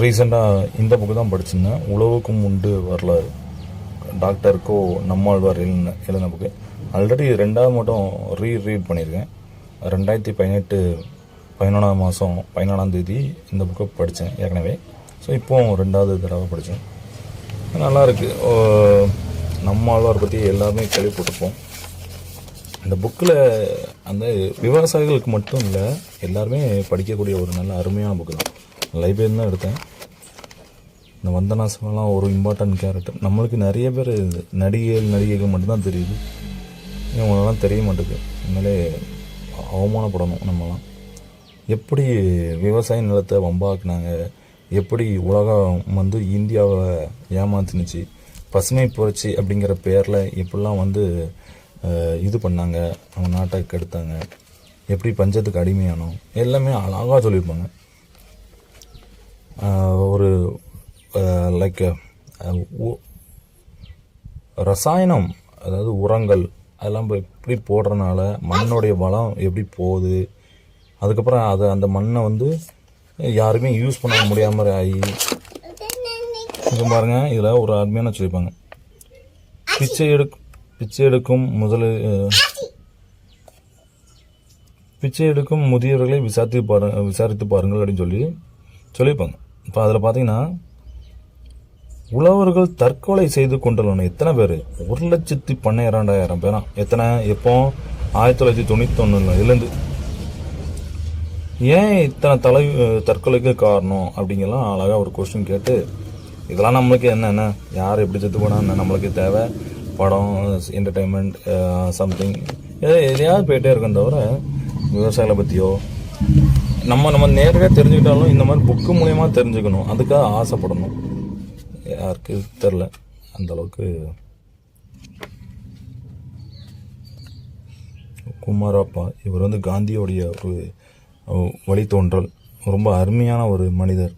ரீசெண்டாக இந்த புக்கு தான் படிச்சிருந்தேன். உழவுக்கும் உண்டு வரலாறு. டாக்டருக்கோ நம்மாழ்வார் எழுதின எழுதின புக்கு ஆல்ரெடி ரெண்டாவது மட்டும் ரீ ரீட் பண்ணியிருக்கேன். ரெண்டாயிரத்தி பதினெட்டு பதினொன்றாம் மாதம் பதினாலாம் தேதி இந்த புக்கை படித்தேன் ஏற்கனவே. ஸோ இப்போவும் ரெண்டாவது தடவை படித்தேன் நல்லாயிருக்கு நம்மாழ்வார் பற்றி எல்லாமே கேள்விப்பட்டிருப்போம். இந்த புக்கில் அந்த விவசாயிகளுக்கு மட்டும் இல்லை எல்லாருமே படிக்கக்கூடிய ஒரு நல்ல அருமையான புக்கு தான். லைப்ரரி தான் எடுத்தேன். இந்த வந்தனா சிவம்லாம் ஒரு இம்பார்ட்டன்ட் கேரக்டர் நம்மளுக்கு நிறைய பேர் நடிகைகள் நடிகைகள் மட்டும்தான் தெரியுது. இவங்களெல்லாம் தெரிய மாட்டேங்குது. உண்மையிலே அவமானப்படணும் நம்மலாம். எப்படி விவசாய நிலத்தை வம்பாக்குனாங்க? எப்படி உலகம் வந்து இந்தியாவை ஏமாத்தினுச்சு? பசுமை புரட்சி அப்படிங்கிற பேரில் எப்படிலாம் வந்து இது பண்ணாங்க? நம்ம நாட்டை கெடுத்தாங்க. எப்படி பஞ்சத்துக்கு அடிமையானோம்? எல்லாமே அழகாக சொல்லியிருப்பாங்க. ஒரு லைக் ரசாயனம் அதாவது உரங்கள் அதெல்லாம் எப்படி போடுறனால மண்ணோடைய வளம் எப்படி போகுது? அதுக்கப்புறம் அதை அந்த மண்ணை வந்து யாருமே யூஸ் பண்ண முடியாமல் ஆகி இது பாருங்கள் இதில் ஒரு அருமையான சொல்லியிருப்பாங்க. பிச்சை எடுக் பிச்சை எடுக்கும் முதல் பிச்சை எடுக்கும் முதியவர்களை விசாரித்து பாரு விசாரித்து பாருங்கள் அப்படின்னு சொல்லி சொல்லியிருப்பாங்க. இப்போ அதில் பார்த்தீங்கன்னா உழவர்கள் தற்கொலை செய்து கொண்டுள்ளன. எத்தனை பேர்? ஒரு லட்சத்தி பன்னிரெண்டாயிரம் பேரா. எத்தனை? எப்போ? ஆயிரத்தி தொள்ளாயிரத்தி தொண்ணூத்தொன்னுல இதுலேருந்து ஏன் இத்தனை தலை தற்கொலைக்கு காரணம்? அப்படிங்கலாம் அழகாக ஒரு கொஸ்டின் கேட்டு இதெல்லாம் நம்மளுக்கு என்ன என்ன? யார் எப்படி செத்து போனால் என்ன? நம்மளுக்கு தேவை. படம் என்டர்டைன்மெண்ட் சம்திங் எதையாவது போயிட்டே இருக்கேன் தவிர விவசாயிகளை பற்றியோ நம்ம நம்ம நேரடியாக தெரிஞ்சுக்கிட்டாலும் இந்த மாதிரி புக்கு மூலயமா தெரிஞ்சுக்கணும். அதுக்காக ஆசைப்படணும். யாருக்கு தெரில அந்த அளவுக்கு. குமாரப்பா இவர் வந்து காந்தியோடைய ஒரு வழித்தோன்றல். ரொம்ப அருமையான ஒரு மனிதர்.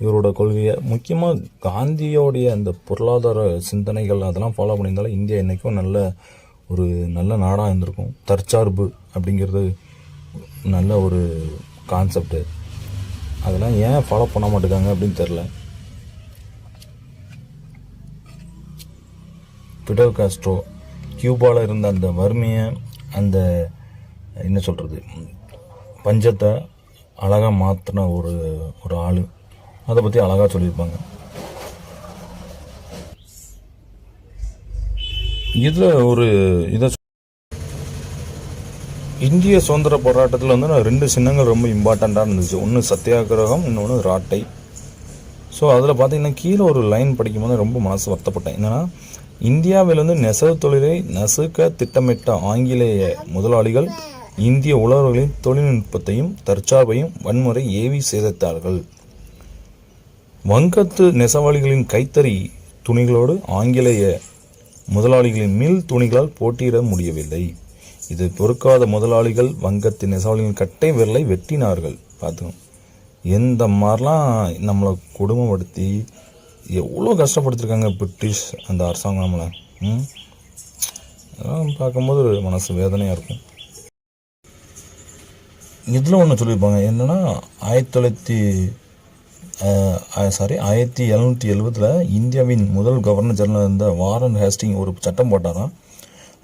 இவரோட கொள்கையை முக்கியமாக காந்தியோடைய அந்த பொருளாதார சிந்தனைகள் அதெல்லாம் ஃபாலோ பண்ணியிருந்தாலும் இந்தியா என்றைக்கும் நல்ல ஒரு நல்ல நாடாக இருந்திருக்கும். தற்சார்பு அப்படிங்கிறது நல்ல ஒரு கான்செப்டு அதெல்லாம் ஏன் ஃபாலோ பண்ண மாட்டேங்காங்க அப்படின்னு தெரில பிடல் காஸ்ட்ரோ கியூபாவில் இருந்த அந்த வறுமையை அந்த என்ன சொல்கிறது பஞ்சத்தை அழகாக மாற்றின ஒரு ஒரு ஆள். அதை பற்றி அழகாக சொல்லியிருப்பாங்க. இதில் ஒரு இதை இந்திய சுதந்திர போராட்டத்தில் வந்து நான் ரெண்டு சின்னங்கள் ரொம்ப இம்பார்ட்டண்ட்டாக இருந்துச்சு. ஒன்று சத்தியாகிரகம் இன்னொன்று ராட்டை. ஸோ அதில் பார்த்தீங்கன்னா கீழே ஒரு லைன் படிக்கும்போது ரொம்ப மனசு வருத்தப்பட்டேன். என்னன்னா இந்தியாவில் வந்து நெசவு தொழிலை நசுக்க திட்டமிட்ட ஆங்கிலேய முதலாளிகள் இந்திய உழவர்களின் தொழில்நுட்பத்தையும் தற்சார்பையும் வன்முறை ஏவி சேதத்தார்கள். வங்கத்து நெசவாளிகளின் கைத்தறி துணிகளோடு ஆங்கிலேய முதலாளிகளின் மில் துணிகளால் போட்டியிட முடியவில்லை. இது பொறுக்காத முதலாளிகள் வங்கத்தின் நெசவாளிகளின் கட்டை விரலை வெட்டினார்கள். பார்த்துக்கணும் எந்த மாதிரிலாம் நம்மளை கொடுமைப்படுத்தி எவ்வளோ கஷ்டப்படுத்திருக்காங்க பிரிட்டிஷ் அந்த அரசாங்கம் நம்மளை. ம்? அதெல்லாம் பார்க்கும்போது ஒரு மனசு வேதனையாக இருக்கும். இதில் ஒன்று சொல்லியிருப்பாங்க. என்னென்னா ஆயிரத்தி தொள்ளாயிரத்தி சாரி ஆயிரத்தி எழுநூற்றி எழுபதில் இந்தியாவின் முதல் கவர்னர் ஜெனரல் இருந்த வாரன் ஹேஸ்டிங் ஒரு சட்டம் போட்டாராம்.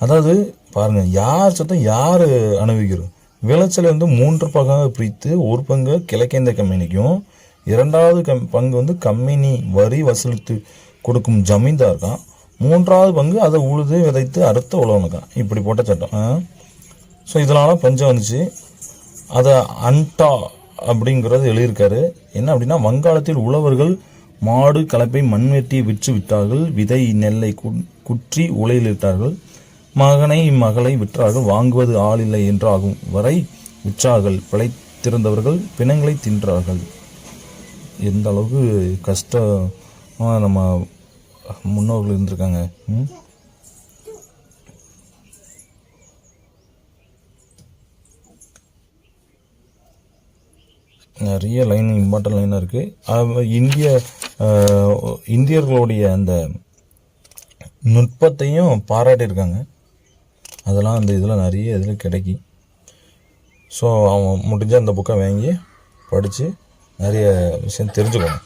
அதாவது பாருங்கள் யார் சத்தம் யார் அனுபவிக்கிறோம் விளைச்சல் வந்து மூன்று பங்காக பிரித்து ஒரு பங்கு கிழக்கேந்த கம்பெனிக்கும் இரண்டாவது கம் பங்கு வந்து கம்பெனி வரி வசூலித்து கொடுக்கும் ஜமீன்தாருக்கான் மூன்றாவது பங்கு அதை உழுது விதைத்து அறுத்த உழவனுக்கான் இப்படி போட்ட சட்டம் ஸோ இதனால பஞ்சம் வந்துச்சு. அதை அன்டா அப்படிங்கிறது எழுதியிருக்காரு. என்ன அப்படின்னா வங்காளத்தில் உழவர்கள் மாடு கலப்பை மண்வெட்டி விற்று விட்டார்கள். விதை நெல்லை கு- குற்றி உலையிலிட்டார்கள் மகனை மகளை விற்றார்கள் வாங்குவது ஆளில்லை என்றாகும். வரை விற்றார்கள். பிழைத்திருந்தவர்கள் பிணங்களை தின்றார்கள். எந்த அளவுக்கு கஷ்டமாக நம்ம முன்னோர்கள் இருந்திருக்காங்க. ம்? நிறைய லைன் இம்பார்ட்டன்ட் லைனாக இருக்குது இந்திய இந்தியர்களுடைய அந்த நுட்பத்தையும் பாராட்டியிருக்காங்க. அதெல்லாம் அந்த இதில் நிறைய இதில் கிடைக்கும். ஸோ அவன் முடிஞ்ச அந்த புக்கை வாங்கி படித்து நிறைய விஷயம் தெரிஞ்சுக்கணும்.